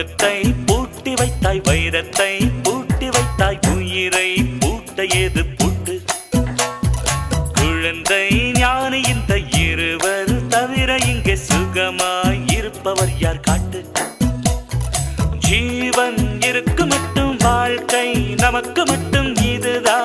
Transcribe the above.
சொர்க்கத்தை பூட்டி வைத்தாய் வைரத்தை பூட்டி வைத்தாய் உயிரை பூட்ட ஏது பூட்டு? குழந்தை ஞானி இந்த இருவர் தவிர இங்கே சுகமாய் இருப்பவர் யார் காட்டு? ஜீவன் இருக்கு மட்டும் வாழ்க்கை நமக்கு மட்டும் இதுதான்